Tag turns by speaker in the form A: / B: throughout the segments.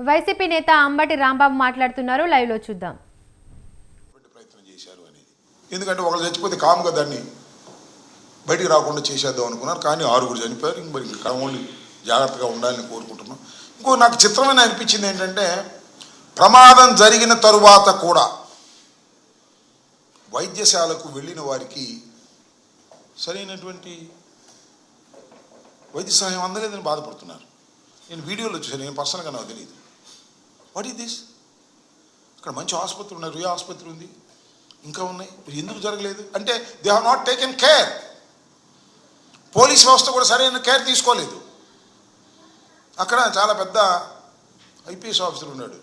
A: YCP నేత అంబటి రాంబాబు మాట్లాడుతున్నారు. లైవ్లో చూద్దాం.
B: ప్రయత్నం చేశారు అనేది ఎందుకంటే ఒకళ్ళు చచ్చిపోతే కాముగా దాన్ని బయటికి రాకుండా చేసేద్దాం అనుకున్నారు. కానీ ఆరుగురు చనిపోయారు. ఇంక మరి జాగ్రత్తగా ఉండాలని కోరుకుంటున్నాం. ఇంకో నాకు చిత్రమైన అనిపించింది ఏంటంటే ప్రమాదం జరిగిన తరువాత కూడా వైద్యశాలకు వెళ్ళిన వారికి సరైనటువంటి వైద్య సహాయం అందలేదని బాధపడుతున్నారు. నేను వీడియోలో చూసాను నేను పర్సనల్గా నాకు తెలియదు. వాట్ ఈస్ దిస్ ఇక్కడ మంచి ఆసుపత్రి ఉన్నాయి రుయా ఆసుపత్రి ఉంది. ఇంకా ఉన్నాయి. మరి ఎందుకు జరగలేదు? అంటే they have not taken care police వ్యవస్థ కూడా సరైన కేర్ తీసుకోలేదు. అక్కడ చాలా పెద్ద ఐపీఎస్ ఆఫీసర్ ఉన్నాడు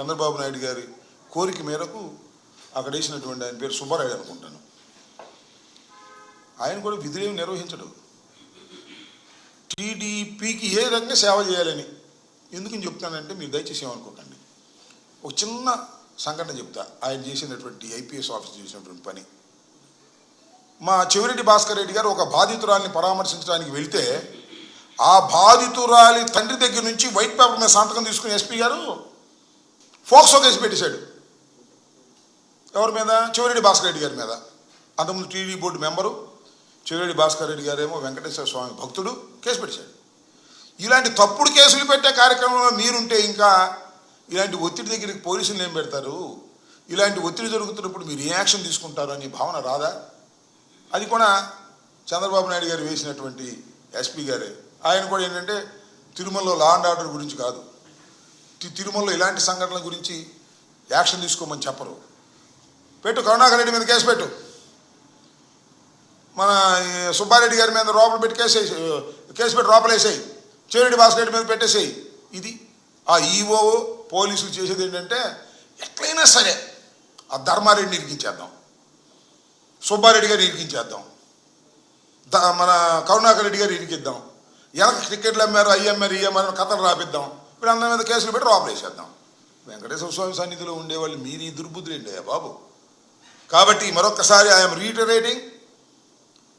B: చంద్రబాబు నాయుడు గారి కోరిక మేరకు అక్కడ వేసినటువంటి ఆయన పేరు సుబ్బారాయుడు అనుకుంటాను. ఆయన కూడా విధులేమి నిర్వహించడు. టీడీపీకి ఏ రకంగా సేవ చేయాలని? ఎందుకని చెప్తానంటే మీరు దయచేసి ఏమనుకోకండి. ఒక చిన్న సంఘటన చెప్తా. ఆయన చేసినటువంటి ఐపీఎస్ ఆఫీసర్ చేసినటువంటి పని. మా చెవిరెడ్డి భాస్కర్ రెడ్డి గారు ఒక బాధితురాలిని పరామర్శించడానికి వెళ్తే ఆ బాధితురాలి తండ్రి దగ్గర నుంచి వైట్ పేపర్ మీద సంతకం తీసుకుని ఎస్పీ గారు ఫోక్సో కేసు పెట్టేశాడు. ఎవరి మీద? చెవిరెడ్డి భాస్కర్ రెడ్డి గారి మీద. అంతకుముందు TD board member Chevireddy Bhaskar Reddy గారేమో వెంకటేశ్వర స్వామి భక్తుడు కేసు పెట్టేశాడు. ఇలాంటి తప్పుడు కేసులు పెట్టే కార్యక్రమంలో మీరుంటే ఇంకా ఇలాంటి ఒత్తిడి దగ్గరికి పోలీసులు ఏం పెడతారు? ఇలాంటి ఒత్తిడి జరుగుతున్నప్పుడు మీరు ఏ యాక్షన్ తీసుకుంటారు అనే భావన రాదా? అది కూడా చంద్రబాబు నాయుడు గారు వేసినటువంటి ఎస్పీ గారే. ఆయన కూడా ఏంటంటే తిరుమలలో లా అండ్ ఆర్డర్ గురించి కాదు. తిరుమలలో ఇలాంటి సంఘటనల గురించి యాక్షన్ తీసుకోమని చెప్పరు. పెట్టు కరుణాకర్ రెడ్డి మీద కేసు పెట్టు. మన సుబ్బారెడ్డి గారి మీద లోపల పెట్టి కేసు వేసి కేసు పెట్టి రోపలు వేసేయి భాస్కర్ రెడ్డి మీద పెట్టేసేయి. ఇది ఆ ఈఓ పోలీసులు చేసేది ఏంటంటే ఎట్లయినా సరే ఆ ధర్మారెడ్డిని ఇరికించేద్దాం. సుబ్బారెడ్డి గారు ఇరికించేద్దాం. ద- మన కరుణాకర్ రెడ్డి గారు ఇరికిద్దాం. వెనక క్రికెట్లు అమ్మారు అయ్యమ్మారు ఇయ్యమ్మారు కథలు రాపిద్దాం. ఇప్పుడు అందరి మీద కేసులు పెట్టి లోపలేసేద్దాం వెంకటేశ్వర స్వామి సన్నిధిలో ఉండేవాళ్ళు మీరు ఈ దుర్బుద్ధులు ఏంటయ్యా బాబు? కాబట్టి మరొకసారి ఐఎమ్ రీటరేటింగ్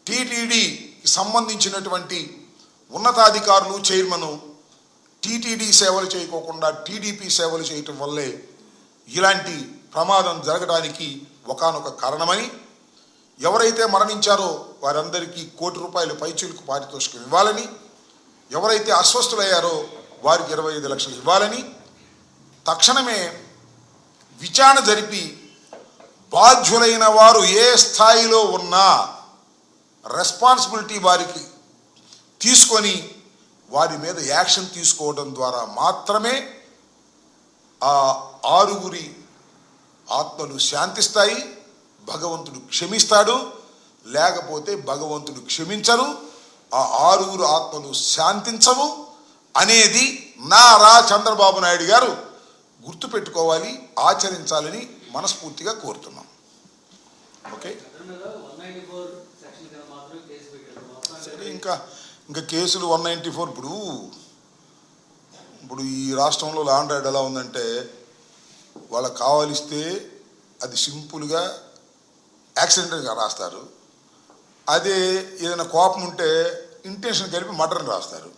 B: టీటీడీకి సంబంధించినటువంటి ఉన్నతాధికారులు చైర్మను టీటీడీ సేవలు చేయకోకుండా టీడీపీ సేవలు చేయటం వల్లే ఇలాంటి ప్రమాదం జరగడానికి ఒకానొక కారణమని ఎవరైతే మరణించారో వారందరికీ కోటి రూపాయలు పైచులకు పారితోషికం ఇవ్వాలని ఎవరైతే అస్వస్థులయ్యారో వారికి ఇరవై ఐదు లక్షలు ఇవ్వాలని తక్షణమే విచారణ జరిపి బాధ్యులైన వారు ఏ స్థాయిలో ఉన్నా రెస్పాన్సిబిలిటీ వారికి తీసుకొని వారి మీద యాక్షన్ తీసుకోవడం ద్వారా మాత్రమే ఆ ఆరుగురి ఆత్మలు శాంతిస్తాయి భగవంతుడు క్షమిస్తాడు లేకపోతే భగవంతుడు క్షమించరు ఆ ఆరుగురు ఆత్మలు శాంతించవు అనేది నారా చంద్రబాబు నాయుడు గారు గుర్తుపెట్టుకోవాలి ఆచరించాలని మనస్ఫూర్తిగా కోరుతున్నాం. ఓకే? సరే ఇంకా ఇంకా కేసులు వన్ నైంటీ ఫోర్ ఇప్పుడు ఇప్పుడు ఈ రాష్ట్రంలో లాండ్ రైడ్ ఎలా ఉందంటే వాళ్ళకి కావాలిస్తే అది సింపుల్గా యాక్సిడెంట్గా రాస్తారు. అదే ఏదైనా కోపం ఉంటే ఇంటెన్షన్ కలిపి మటన్ రాస్తారు.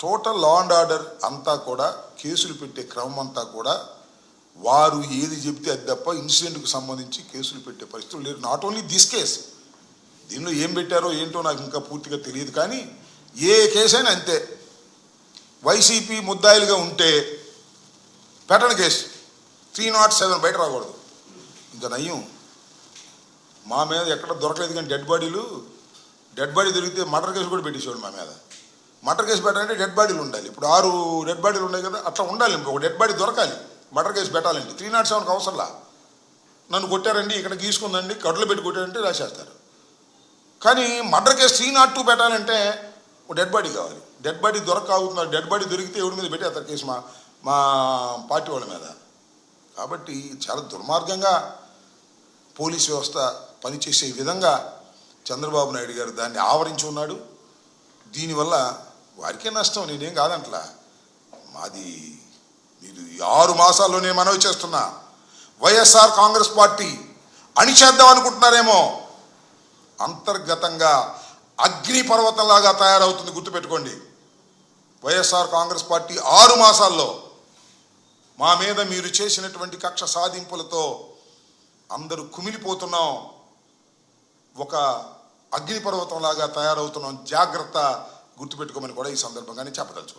B: టోటల్ లా అండ్ ఆర్డర్ అంతా కూడా కేసులు పెట్టే క్రమం అంతా కూడా వారు ఏది చెప్తే అది తప్ప ఇన్సిడెంట్కి సంబంధించి కేసులు పెట్టే పరిస్థితులు లేరు. నాట్ ఓన్లీ దిస్ కేసు దీనిలో ఏం పెట్టారో ఏంటో నాకు ఇంకా పూర్తిగా తెలియదు కానీ ఏ కేసైనా అంతే. వైసీపీ ముద్దాయిలుగా ఉంటే పెట్టండి కేసు త్రీ నాట్ సెవెన్ బయట రాకూడదు. ఇంకా నయ్యం మా మీద ఎక్కడ దొరకలేదు కానీ డెడ్ బాడీలు డెడ్ బాడీ దొరికితే మర్డర్ కేసు కూడా పెట్టేసేవాడు మా మీద. మర్డర్ కేసు పెట్టాలంటే డెడ్ బాడీలు ఉండాలి. ఇప్పుడు ఆరు డెడ్ బాడీలు ఉన్నాయి కదా అట్లా ఉండాలి. ఒక డెడ్ బాడీ దొరకాలి. మర్డర్ కేసు పెట్టాలండి త్రీ నాట్ సెవెన్కి అవసరంలా? నన్ను కొట్టారండి ఇక్కడ గీసుకుందండి కడులు పెట్టి కొట్టారంటే రాసేస్తారు. కానీ murder case three not two పెట్టాలంటే డెడ్ బాడీ కావాలి. డెడ్ బాడీ దొరక డెడ్ బాడీ దొరికితే ఎవరి మీద పెట్టేస్తారు కేసు? మా మా పార్టీ వాళ్ళ మీద. కాబట్టి చాలా దుర్మార్గంగా పోలీస్ వ్యవస్థ పనిచేసే విధంగా చంద్రబాబు నాయుడు గారు దాన్ని ఆవరించి ఉన్నాడు. దీనివల్ల వారికే నష్టం. నేనేం కాదంట్లా. మాది మీరు ఆరు ఆరు మాసాల్లోనే మనవి చేస్తున్నా. వైఎస్ఆర్ కాంగ్రెస్ పార్టీ అణిచేద్దాం అనుకుంటున్నారేమో. అంతర్గతంగా అగ్నిపర్వతంలాగా తయారవుతుంది. గుర్తుపెట్టుకోండి. వైఎస్ఆర్ కాంగ్రెస్ పార్టీ ఆరు మాసాల్లో మా మీద మీరు చేసినటువంటి కక్ష సాధింపులతో అందరూ కుమిలిపోతున్నాం. ఒక అగ్నిపర్వతంలాగా తయారవుతున్నాం. జాగ్రత్త గుర్తుపెట్టుకోమని కూడా ఈ సందర్భంగానే చెప్పదలుచుకున్నాను